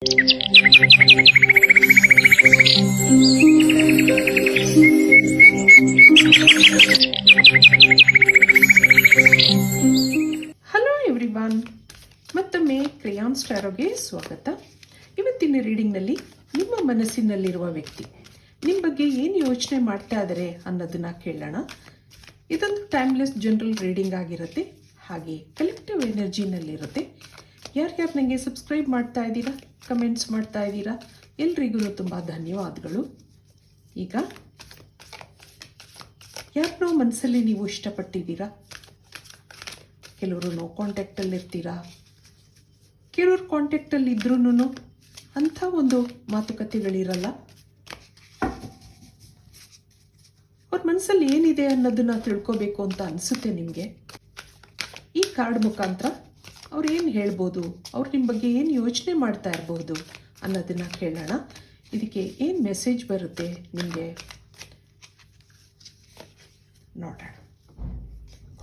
Hello everyone ಮತ್ತೊಮ್ಮೆ ಕ್ರಿಯಾನ್ ಸ್ಟಾರೋಗೆ ಸ್ವಾಗತ. ಇವತ್ತಿನ ರೀಡಿಂಗ್ನಲ್ಲಿ ನಿಮ್ಮ ಮನಸ್ಸಿನಲ್ಲಿರುವ ವ್ಯಕ್ತಿ. ನಿಮ್ಮ ಬಗ್ಗೆ ಏನು ಯೋಚನೆ ಮಾಡ್ತಾ ಇದ್ದಾರೆ ಅನ್ನೋದನ್ನ ಕೇಳೋಣ. ಇದೊಂದು ಟೈಮ್ಲೆಸ್ ಜನರಲ್ ರೀಡಿಂಗ್ ಆಗಿರುತ್ತೆ. ಹಾಗೆ ಕಲೆಕ್ಟಿವ್ ಎನರ್ಜಿನಲ್ಲಿರುತ್ತೆ ಯಾರ್ಯಾರು ನನಗೆ ಸಬ್ಸ್ಕ್ರೈಬ್ ಮಾಡ್ತಾ ಇದ್ದೀರಾ? ಕಮೆಂಟ್ಸ್ ಮಾಡ್ತಾ ಇದ್ದೀರಾ? ಎಲ್ರಿಗೂ ತುಂಬ ಧನ್ಯವಾದಗಳು. ಈಗ ಯಾರನ್ನೋ ಮನಸ್ಸಲ್ಲಿ ನೀವು ಇಷ್ಟಪಟ್ಟಿದ್ದೀರಾ? ಕೆಲವರು ನೋ ಕಾಂಟ್ಯಾಕ್ಟಲ್ಲಿ ಇರ್ತೀರಾ ಕೆಲವ್ರು ಕಾಂಟ್ಯಾಕ್ಟಲ್ಲಿ ಇದ್ರೂ ಅಂಥ ಒಂದು ಮಾತುಕತೆಗಳಿರಲ್ಲ. ಅವ್ರ ಮನಸ್ಸಲ್ಲಿ ಏನಿದೆ ಅನ್ನೋದನ್ನ ತಿಳ್ಕೋಬೇಕು ಅಂತ ಅನಿಸುತ್ತೆ ನಿಮಗೆ. ಈ ಕಾರ್ಡ್ ಮುಖಾಂತರ ಅವ್ರು ಏನು ಹೇಳ್ಬೋದು? ಅವ್ರು ನಿಮ್ಮ ಬಗ್ಗೆ ಏನು ಯೋಚನೆ ಮಾಡ್ತಾ ಇರ್ಬೋದು ಅನ್ನೋದನ್ನು ಕೇಳೋಣ. ಇದಕ್ಕೆ ಏನು ಮೆಸೇಜ್ ಬರುತ್ತೆ ನಿಮಗೆ? ನೋಡೋಣ.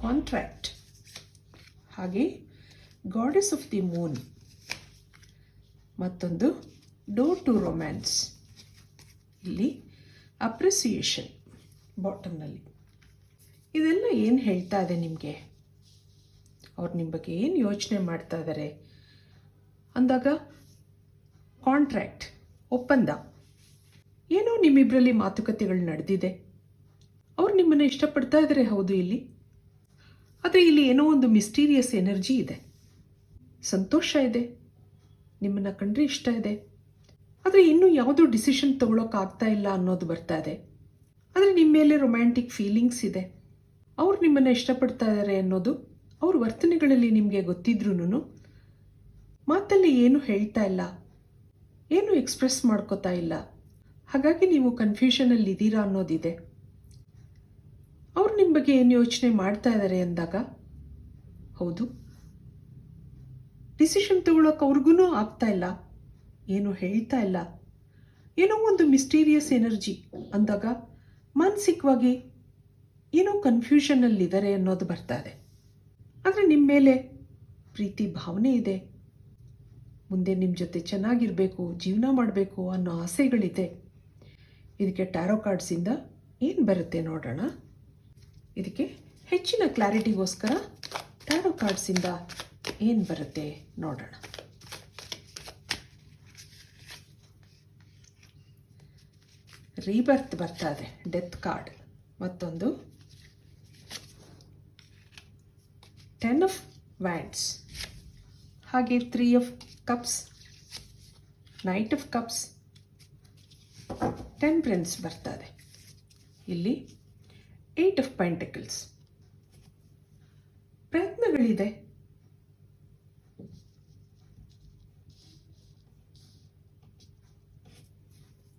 ಕಾಂಟ್ರ್ಯಾಕ್ಟ್ ಹಾಗೆ ಗಾಡೆಸ್ ಆಫ್ ದಿ ಮೂನ್ ಮತ್ತೊಂದು ಡೋರ್ ಟು ರೊಮ್ಯಾನ್ಸ್ ಇಲ್ಲಿ ಅಪ್ರಿಸಿಯೇಷನ್ ಬಾಟಮ್ನಲ್ಲಿ ಇದೆಲ್ಲ ಏನು ಹೇಳ್ತಾ ಇದೆ ನಿಮಗೆ? ಅವ್ರು ನಿಮ್ಮ ಬಗ್ಗೆ ಏನು ಯೋಚನೆ ಮಾಡ್ತಾ ಇದ್ದಾರೆ ಅಂದಾಗ ಕಾಂಟ್ರ್ಯಾಕ್ಟ್ ಒಪ್ಪಂದ. ಏನೋ ನಿಮ್ಮಿಬ್ಬರಲ್ಲಿ ಮಾತುಕತೆಗಳು ನಡೆದಿದೆ. ಅವ್ರು ನಿಮ್ಮನ್ನು ಇಷ್ಟಪಡ್ತಾ ಇದ್ದಾರೆ ಹೌದು ಇಲ್ಲಿ? ಆದರೆ ಇಲ್ಲಿ ಏನೋ ಒಂದು ಮಿಸ್ಟೀರಿಯಸ್ ಎನರ್ಜಿ ಇದೆ. ಸಂತೋಷ ಇದೆ. ನಿಮ್ಮನ್ನು ಕಂಡ್ರೆ ಇಷ್ಟ ಇದೆ. ಆದರೆ ಇನ್ನೂ ಯಾವುದೂ ಡಿಸಿಷನ್ ತೊಗೊಳೋಕ್ಕಾಗ್ತಾ ಇಲ್ಲ ಅನ್ನೋದು ಬರ್ತಾ ಇದೆ. ಆದರೆ ನಿಮ್ಮ ಮೇಲೆ ರೊಮ್ಯಾಂಟಿಕ್ ಫೀಲಿಂಗ್ಸ್ ಇದೆ. ಅವ್ರು ನಿಮ್ಮನ್ನು ಇಷ್ಟಪಡ್ತಾ ಇದ್ದಾರೆ ಅನ್ನೋದು ಅವ್ರ ವರ್ತನೆಗಳಲ್ಲಿ ನಿಮಗೆ ಗೊತ್ತಿದ್ರೂ ಮಾತಲ್ಲಿ ಏನು ಹೇಳ್ತಾ ಇಲ್ಲ? ಏನು ಎಕ್ಸ್ಪ್ರೆಸ್ ಮಾಡ್ಕೋತಾ ಇಲ್ಲ? ಹಾಗಾಗಿ ನೀವು ಕನ್ಫ್ಯೂಷನಲ್ಲಿ ಇದ್ದೀರಾ ಅನ್ನೋದಿದೆ. ಅವ್ರು ನಿಮ್ಮ ಬಗ್ಗೆ ಏನು ಯೋಚನೆ ಮಾಡ್ತಾ ಇದ್ದಾರೆ ಅಂದಾಗ? ಹೌದು. ಡಿಸಿಷನ್ ತಗೊಳಕ್ಕೆ ಅವ್ರಿಗೂ ಆಗ್ತಾ ಇಲ್ಲ. ಏನು ಹೇಳ್ತಾ ಇಲ್ಲ. ಏನೋ ಒಂದು ಮಿಸ್ಟೀರಿಯಸ್ ಎನರ್ಜಿ ಅಂದಾಗ ಮಾನಸಿಕವಾಗಿ ಏನೋ ಕನ್ಫ್ಯೂಷನಲ್ಲಿದ್ದಾರೆ ಅನ್ನೋದು ಬರ್ತಾ ಇದೆ. ಆದರೆ ನಿಮ್ಮ ಮೇಲೆ ಪ್ರೀತಿ ಭಾವನೆ ಇದೆ. ಮುಂದೆ ನಿಮ್ಮ ಜೊತೆ ಚೆನ್ನಾಗಿರಬೇಕು, ಜೀವನ ಮಾಡಬೇಕು ಅನ್ನೋ ಆಸೆಗಳಿದೆ. ಇದಕ್ಕೆ ಟ್ಯಾರೋ ಕಾರ್ಡ್ಸಿಂದ ಏನು ಬರುತ್ತೆ ನೋಡೋಣ. ಇದಕ್ಕೆ ಹೆಚ್ಚಿನ ಕ್ಲಾರಿಟಿಗೋಸ್ಕರ ಟ್ಯಾರೋ ಕಾರ್ಡ್ಸಿಂದ ಏನು ಬರುತ್ತೆ ನೋಡೋಣ. ರೀಬರ್ತ್ ಬರ್ತಾ ಇದೆ, ಡೆತ್ ಕಾರ್ಡ್. ಮತ್ತೊಂದು ಟೆನ್ ಆಫ್ ವ್ಯಾಂಡ್ಸ್ ಹಾಗೆ three of cups knight of cups ten prince ಬರ್ತಾ ಇದೆ ಇಲ್ಲಿ ಏಟ್ ಆಫ್ ಪೆಂಟಕಲ್ಸ್ ಪ್ರಯತ್ನಗಳಿದೆ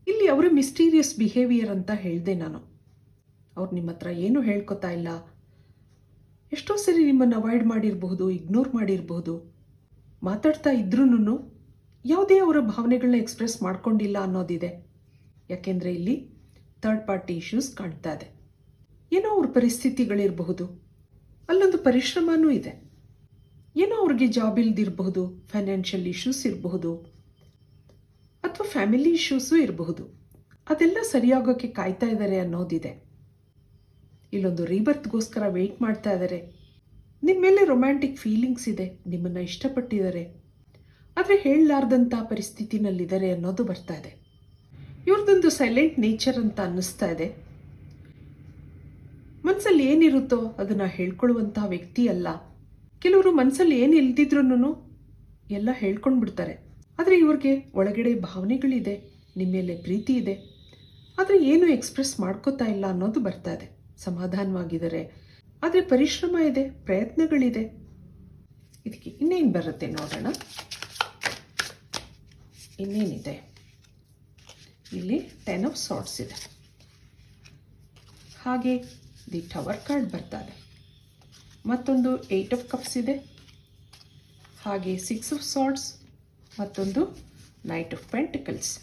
ಇಲ್ಲಿ ಅವರ ಮಿಸ್ಟೀರಿಯಸ್ ಬಿಹೇವಿಯರ್ ಅಂತ ಹೇಳಿದೆ ನಾನು. ಅವ್ರು ನಿಮ್ಮ ಹತ್ರ ಏನು ಹೇಳ್ಕೊತಾ ಇಲ್ಲ? ಎಷ್ಟೋ ಸರಿ ನಿಮ್ಮನ್ನು ಅವಾಯ್ಡ್ ಮಾಡಿರಬಹುದು ಇಗ್ನೋರ್ ಮಾಡಿರಬಹುದು. ಮಾತಾಡ್ತಾ ಇದ್ರೂ ಯಾವುದೇ ಅವರ ಭಾವನೆಗಳನ್ನ ಎಕ್ಸ್ಪ್ರೆಸ್ ಮಾಡ್ಕೊಂಡಿಲ್ಲ ಅನ್ನೋದಿದೆ. ಯಾಕೆಂದರೆ ಇಲ್ಲಿ ಥರ್ಡ್ ಪಾರ್ಟಿ ಇಶ್ಯೂಸ್ ಕಾಣ್ತಾ ಇದೆ. ಏನೋ ಅವ್ರ ಪರಿಸ್ಥಿತಿಗಳಿರಬಹುದು. ಅಲ್ಲೊಂದು ಪರಿಶ್ರಮನೂ ಇದೆ. ಏನೋ ಅವ್ರಿಗೆ ಜಾಬ್ ಇಲ್ದಿರಬಹುದು ಫೈನಾನ್ಷಿಯಲ್ ಇಶ್ಯೂಸ್ ಇರಬಹುದು, ಅಥವಾ ಫ್ಯಾಮಿಲಿ ಇಶ್ಯೂಸು ಇರಬಹುದು. ಅದೆಲ್ಲ ಸರಿಯಾಗೋಕ್ಕೆ ಕಾಯ್ತಾ ಇದ್ದಾರೆ ಅನ್ನೋದಿದೆ. ಇಲ್ಲೊಂದು ರೀಬರ್ತ್ಗೋಸ್ಕರ ವೆಯ್ಟ್ ಮಾಡ್ತಾ ಇದ್ದಾರೆ ನಿಮ್ಮ ಮೇಲೆ ರೊಮ್ಯಾಂಟಿಕ್ ಫೀಲಿಂಗ್ಸ್ ಇದೆ, ನಿಮ್ಮನ್ನು ಇಷ್ಟಪಟ್ಟಿದ್ದಾರೆ. ಆದರೆ ಹೇಳಲಾರ್ದಂಥ ಪರಿಸ್ಥಿತಿನಲ್ಲಿದ್ದಾರೆ ಅನ್ನೋದು ಬರ್ತಾ ಇದೆ. ಇವ್ರದ್ದೊಂದು ಸೈಲೆಂಟ್ ನೇಚರ್ ಅಂತ ಅನ್ನಿಸ್ತಾ ಇದೆ. ಮನಸ್ಸಲ್ಲಿ ಏನಿರುತ್ತೋ ಅದನ್ನು ಹೇಳ್ಕೊಳ್ಳುವಂಥ ವ್ಯಕ್ತಿ ಅಲ್ಲ. ಕೆಲವರು ಮನಸ್ಸಲ್ಲಿ ಏನು ಇಲ್ದಿದ್ರೂ ಎಲ್ಲ ಹೇಳ್ಕೊಂಡು ಬಿಡ್ತಾರೆ ಆದರೆ ಇವ್ರಿಗೆ ಒಳಗಡೆ ಭಾವನೆಗಳಿದೆ ನಿಮ್ಮ ಮೇಲೆ ಪ್ರೀತಿ ಇದೆ. ಆದರೆ ಏನು ಎಕ್ಸ್ಪ್ರೆಸ್ ಮಾಡ್ಕೋತಾ ಇಲ್ಲ ಅನ್ನೋದು ಬರ್ತಾ ಇದೆ. ಸಮಾಧಾನವಾಗಿದ್ದಾರೆ. ಆದರೆ ಪರಿಶ್ರಮ ಇದೆ, ಪ್ರಯತ್ನಗಳಿದೆ. ಇದಕ್ಕೆ ಇನ್ನೇನು ಬರುತ್ತೆ ನೋಡೋಣ. ಇನ್ನೇನಿದೆ? ಇಲ್ಲಿ ಟೆನ್ ಆಫ್ ಸಾಟ್ಸ್ ಇದೆ. ಹಾಗೆ ದಿ ಟವರ್ ಕಾರ್ಡ್ ಬರ್ತದೆ. ಮತ್ತೊಂದು ಏಯ್ಟ್ ಆಫ್ ಕಪ್ಸ್ ಇದೆ. ಹಾಗೆ ಸಿಕ್ಸ್ ಆಫ್ ಸಾಟ್ಸ್ ಮತ್ತೊಂದು ನೈಟ್ ಆಫ್ ಪೆಂಟಿಕಲ್ಸ್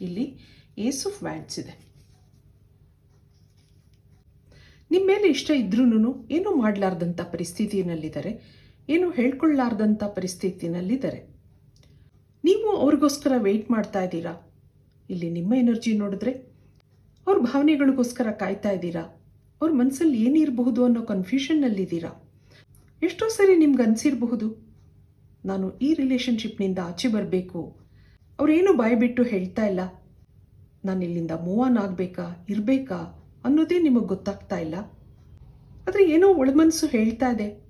ಇಲ್ಲಿ ಏಸ್ ಆಫ್ ವ್ಯಾಂಡ್ಸ್ ಇದೆ. ನಿಮ್ಮ ಮೇಲೆ ಇಷ್ಟ ಇದ್ರೂ ಏನೂ ಮಾಡಲಾರ್ದಂಥ ಪರಿಸ್ಥಿತಿನಲ್ಲಿದ್ದಾರೆ, ಏನು ಹೇಳ್ಕೊಳ್ಳಾರ್ದಂಥ ಪರಿಸ್ಥಿತಿನಲ್ಲಿದ್ದಾರೆ. ನೀವು ನೀವು ಅವ್ರಿಗೋಸ್ಕರ ವೆಯ್ಟ್ ಮಾಡ್ತಾ ಇದ್ದೀರಾ? ಇಲ್ಲಿ ನಿಮ್ಮ ಎನರ್ಜಿ ನೋಡಿದ್ರೆ ಅವ್ರ ಭಾವನೆಗಳಿಗೋಸ್ಕರ ಕಾಯ್ತಾ ಇದ್ದೀರಾ? ಅವ್ರ ಮನಸ್ಸಲ್ಲಿ ಏನಿರಬಹುದು ಅನ್ನೋ ಕನ್ಫ್ಯೂಷನ್ನಲ್ಲಿದ್ದೀರಾ ಎಷ್ಟೋ ಸರಿ ನಿಮ್ಗೆ ಅನಿಸಿರಬಹುದು, ನಾನು ಈ ರಿಲೇಷನ್ಶಿಪ್ನಿಂದ ಆಚೆ ಬರಬೇಕು. ಅವರೇನು ಬಾಯ್ಬಿಟ್ಟು ಹೇಳ್ತಾ ಇಲ್ಲ ನಾನು ಇಲ್ಲಿಂದ ಮೂವ್ ಆನ್ ಆಗಬೇಕಾ, ಇರಬೇಕಾ? ಅನ್ನೋದೇ ನಿಮಗೆ ಗೊತ್ತಾಗ್ತಾ ಇಲ್ಲ. ಆದರೆ ಏನೋ ಒಳಮನಸ್ಸು ಹೇಳ್ತಾ ಇದೆ.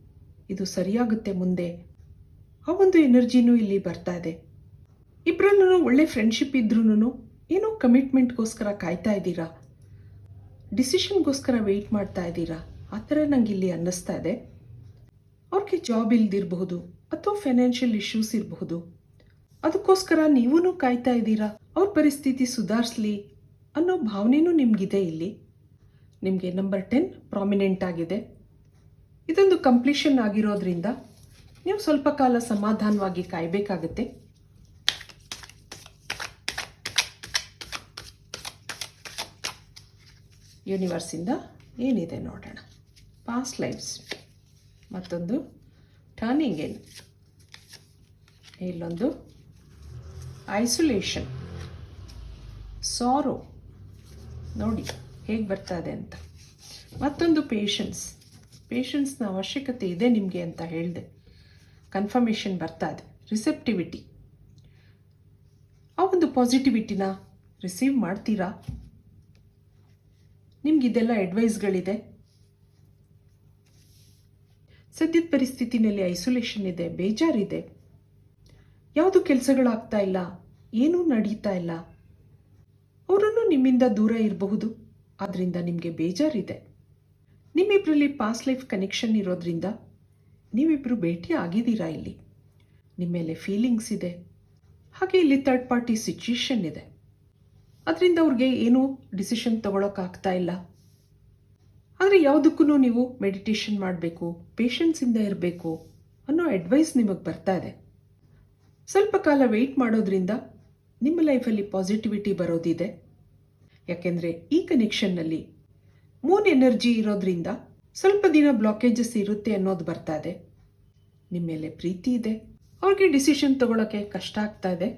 ಇದು ಸರಿಯಾಗುತ್ತೆ ಮುಂದೆ. ಆ ಒಂದು ಎನರ್ಜಿನೂ ಇಲ್ಲಿ ಬರ್ತಾ ಇದೆ. ಇಬ್ಬರಲ್ಲೂ ಒಳ್ಳೆ ಫ್ರೆಂಡ್ಶಿಪ್ ಇದ್ರೂ ಏನೋ ಕಮಿಟ್ಮೆಂಟ್ಗೋಸ್ಕರ ಕಾಯ್ತಾ ಇದ್ದೀರಾ? ಡಿಸಿಷನ್ಗೋಸ್ಕರ ವೆಯ್ಟ್ ಮಾಡ್ತಾ ಇದ್ದೀರಾ? ಆ ಥರ ನಂಗೆ ಇಲ್ಲಿ ಅನ್ನಿಸ್ತಾ ಇದೆ. ಅವ್ರಿಗೆ ಜಾಬ್ ಇಲ್ದಿರಬಹುದು ಅಥವಾ ಫೈನಾನ್ಷಿಯಲ್ ಇಶ್ಯೂಸ್ ಇರಬಹುದು. ಅದಕ್ಕೋಸ್ಕರ ನೀವೂ ಕಾಯ್ತಾ ಇದ್ದೀರಾ? ಅವ್ರ ಪರಿಸ್ಥಿತಿ ಸುಧಾರಿಸ್ಲಿ ಅನ್ನೋ ಭಾವನೆನೂ ನಿಮಗಿದೆ ಇಲ್ಲಿ. ನಿಮಗೆ ನಂಬರ್ ಟೆನ್ ಪ್ರಾಮಿನೆಂಟ್ ಆಗಿದೆ. ಇದೊಂದು ಕಂಪ್ಲೀಷನ್ ಆಗಿರೋದ್ರಿಂದ ನೀವು ಸ್ವಲ್ಪ ಕಾಲ ಸಮಾಧಾನವಾಗಿ ಕಾಯಬೇಕಾಗತ್ತೆ. ಯೂನಿವರ್ಸಿಂದ ಏನಿದೆ ನೋಡೋಣ. ಪಾಸ್ಟ್ ಲೈಫ್ಸ್ ಮತ್ತೊಂದು ಟರ್ನಿಂಗ್ ಏನು ಇಲ್ಲೊಂದು ಐಸೋಲೇಷನ್ ಸಾರೋ ನೋಡಿ. ಹೇಗೆ ಬರ್ತಾ ಇದೆ ಅಂತ. ಮತ್ತೊಂದು ಪೇಷನ್ಸ್ ಪೇಷನ್ಸ್ನ ಅವಶ್ಯಕತೆ ಇದೆ ನಿಮಗೆ ಅಂತ ಹೇಳಿದೆ. ಕನ್ಫರ್ಮೇಷನ್ ಬರ್ತಾ ಇದೆ. ರಿಸೆಪ್ಟಿವಿಟಿ ಆ ಒಂದು ಪಾಸಿಟಿವಿಟಿನ ರಿಸೀವ್ ಮಾಡ್ತೀರಾ? ನಿಮ್ಗಿದೆಲ್ಲ ಅಡ್ವೈಸ್ಗಳಿದೆ ಸದ್ಯದ ಪರಿಸ್ಥಿತಿನಲ್ಲಿ ಐಸೋಲೇಷನ್ ಇದೆ, ಬೇಜಾರಿದೆ. ಯಾವುದು ಕೆಲಸಗಳಾಗ್ತಾ ಇಲ್ಲ, ಏನೂ ನಡೀತಾ ಇಲ್ಲ. ಅವರನ್ನು ನಿಮ್ಮಿಂದ ದೂರ ಇರಬಹುದು. ಆದ್ದರಿಂದ ನಿಮಗೆ ಬೇಜಾರಿದೆ. ನಿಮ್ಮಿಬ್ಬರಲ್ಲಿ ಪಾಸ್ಟ್ ಲೈಫ್ ಕನೆಕ್ಷನ್ ಇರೋದ್ರಿಂದ ನೀವಿಬ್ಬರು ಭೇಟಿ ಆಗಿದ್ದೀರಾ ಇಲ್ಲಿ? ನಿಮ್ಮ ಮೇಲೆ ಫೀಲಿಂಗ್ಸ್ ಇದೆ. ಹಾಗೆ ಇಲ್ಲಿ ಥರ್ಡ್ ಪಾರ್ಟಿ ಸಿಚುಯೇಷನ್ ಇದೆ. ಅದರಿಂದ ಅವ್ರಿಗೆ ಏನೂ ಡಿಸಿಷನ್ ತಗೊಳಕ್ಕಾಗ್ತಾ ಇಲ್ಲ. ಆದರೆ ಯಾವುದಕ್ಕೂ ನೀವು ಮೆಡಿಟೇಷನ್ ಮಾಡಬೇಕು ಪೇಷನ್ಸಿಂದ ಇರಬೇಕು ಅನ್ನೋ ಅಡ್ವೈಸ್ ನಿಮಗೆ ಬರ್ತಾ ಇದೆ. ಸ್ವಲ್ಪ ಕಾಲ ವೆಯ್ಟ್ ಮಾಡೋದ್ರಿಂದ ನಿಮ್ಮ ಲೈಫಲ್ಲಿ ಪಾಸಿಟಿವಿಟಿ ಬರೋದಿದೆ. ಯಾಕೆಂದರೆ ಈ ಕನೆಕ್ಷನ್ನಲ್ಲಿ ಮೂನ್ ಎನರ್ಜಿ ಇರೋದ್ರಿಂದ ಸ್ವಲ್ಪ ದಿನ ಬ್ಲಾಕೇಜಸ್ ಇರುತ್ತೆ ಅನ್ನೋದು ಬರ್ತಾ ಇದೆ. ನಿಮ್ಮ ಮೇಲೆ ಪ್ರೀತಿ ಇದೆ. ಅವ್ರಿಗೆ ಡಿಸಿಷನ್ ತಗೊಳ್ಳೋಕ್ಕೆ ಕಷ್ಟ ಆಗ್ತಾ ಇದೆ.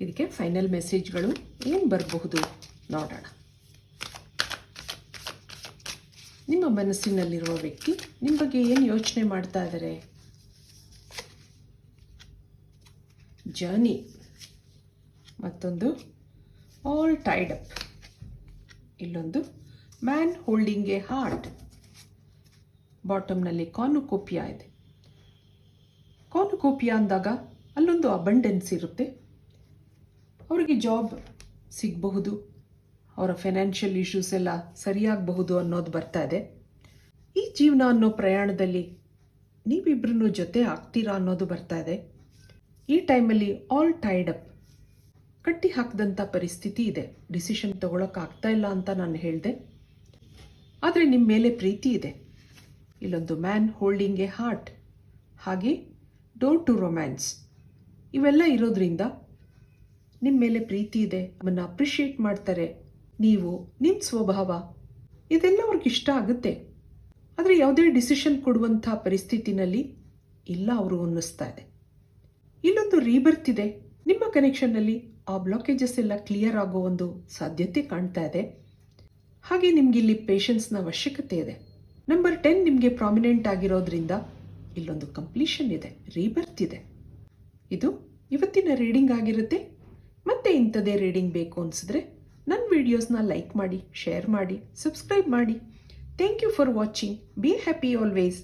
ಇದಕ್ಕೆ ಫೈನಲ್ ಮೆಸೇಜ್ಗಳು ಏನು ಬರಬಹುದು ನೋಡೋಣ. ನಿಮ್ಮ ಮನಸ್ಸಿನಲ್ಲಿರುವ ವ್ಯಕ್ತಿ ನಿಮ್ಮ ಬಗ್ಗೆ ಏನು ಯೋಚನೆ ಮಾಡ್ತಾ ಇದ್ದಾರೆ ಜರ್ನಿ ಮತ್ತೊಂದು ಆಲ್ ಟೈಡ್ ಅಪ್ ಇಲ್ಲೊಂದು ಮ್ಯಾನ್ ಹೋಲ್ಡಿಂಗ್ ಎ ಹಾರ್ಟ್. ಬಾಟಮ್ನಲ್ಲಿ ಕಾನುಕೋಪಿಯಾ ಇದೆ. ಕಾನುಕೋಪಿಯಾ ಅಂದಾಗ ಅಲ್ಲೊಂದು ಅಬಂಡೆನ್ಸ್ ಇರುತ್ತೆ. ಅವರಿಗೆ ಜಾಬ್ ಸಿಗಬಹುದು. ಅವರ ಫೈನಾನ್ಷಿಯಲ್ ಇಶ್ಯೂಸ್ ಎಲ್ಲ ಸರಿಯಾಗಬಹುದು ಅನ್ನೋದು ಬರ್ತಾ ಇದೆ. ಈ ಜೀವನ ಅನ್ನೋ ಪ್ರಯಾಣದಲ್ಲಿ ನೀವಿಬ್ಬರನ್ನು ಜೊತೆ ಆಗ್ತೀರಾ ಅನ್ನೋದು ಬರ್ತಾ ಇದೆ. ಈ ಟೈಮಲ್ಲಿ ಆಲ್ ಟೈಡ್ ಅಪ್ ಕಟ್ಟಿ ಹಾಕಿದಂಥ ಪರಿಸ್ಥಿತಿ ಇದೆ. ಡಿಸಿಷನ್ ಆಗ್ತಾ ಇಲ್ಲ ಅಂತ ನಾನು ಹೇಳಿದೆ. ಆದರೆ ನಿಮ್ಮ ಮೇಲೆ ಪ್ರೀತಿ ಇದೆ. ಇಲ್ಲೊಂದು ಮ್ಯಾನ್ ಹೋಲ್ಡಿಂಗ್ ಎ ಹಾರ್ಟ್ ಹಾಗೆ ಡೋರ್ ಟು ರೊಮ್ಯಾನ್ಸ್ ಇವೆಲ್ಲ ಇರೋದ್ರಿಂದ ನಿಮ್ಮ ಮೇಲೆ ಪ್ರೀತಿ ಇದೆ. ನಮ್ಮನ್ನು ಅಪ್ರಿಷಿಯೇಟ್ ಮಾಡ್ತಾರೆ. ನೀವು ನಿಮ್ಮ ಸ್ವಭಾವ. ಇದೆಲ್ಲ ಅವ್ರಿಗೆ ಇಷ್ಟ ಆಗುತ್ತೆ. ಆದರೆ ಯಾವುದೇ ಡಿಸಿಷನ್ ಕೊಡುವಂಥ ಪರಿಸ್ಥಿತಿನಲ್ಲಿ ಇಲ್ಲ ಅವರು ಅನ್ನಿಸ್ತಾ ಇದೆ. ಇಲ್ಲೊಂದು ರೀಬರ್ತ್ ಇದೆ. ನಿಮ್ಮ ಕನೆಕ್ಷನ್ನಲ್ಲಿ ಆ ಬ್ಲಾಕೇಜಸ್ ಎಲ್ಲ ಕ್ಲಿಯರ್ ಆಗೋ ಒಂದು ಸಾಧ್ಯತೆ ಕಾಣ್ತಾ ಇದೆ. ಹಾಗೆ ನಿಮ್ಗೆ ಇಲ್ಲಿ ಪೇಷನ್ಸ್ನ ಅವಶ್ಯಕತೆ ಇದೆ. ನಂಬರ್ ಟೆನ್ ನಿಮಗೆ ಪ್ರಾಮಿನೆಂಟ್ ಆಗಿರೋದ್ರಿಂದ ಇಲ್ಲೊಂದು ಕಂಪ್ಲೀಷನ್ ಇದೆ ರೀಬರ್ತ್ ಇದೆ. ಇದು ಇವತ್ತಿನ ರೀಡಿಂಗ್ ಆಗಿರುತ್ತೆ. ಮತ್ತೆ ಇಂಥದೇ ರೀಡಿಂಗ್ ಬೇಕು ಅನಿಸಿದ್ರೆ ನನ್ನ ವಿಡಿಯೋಸ್ನ ಲೈಕ್ ಮಾಡಿ ಶೇರ್ ಮಾಡಿ ಸಬ್ಸ್ಕ್ರೈಬ್ ಮಾಡಿ. Thank you for watching be happy always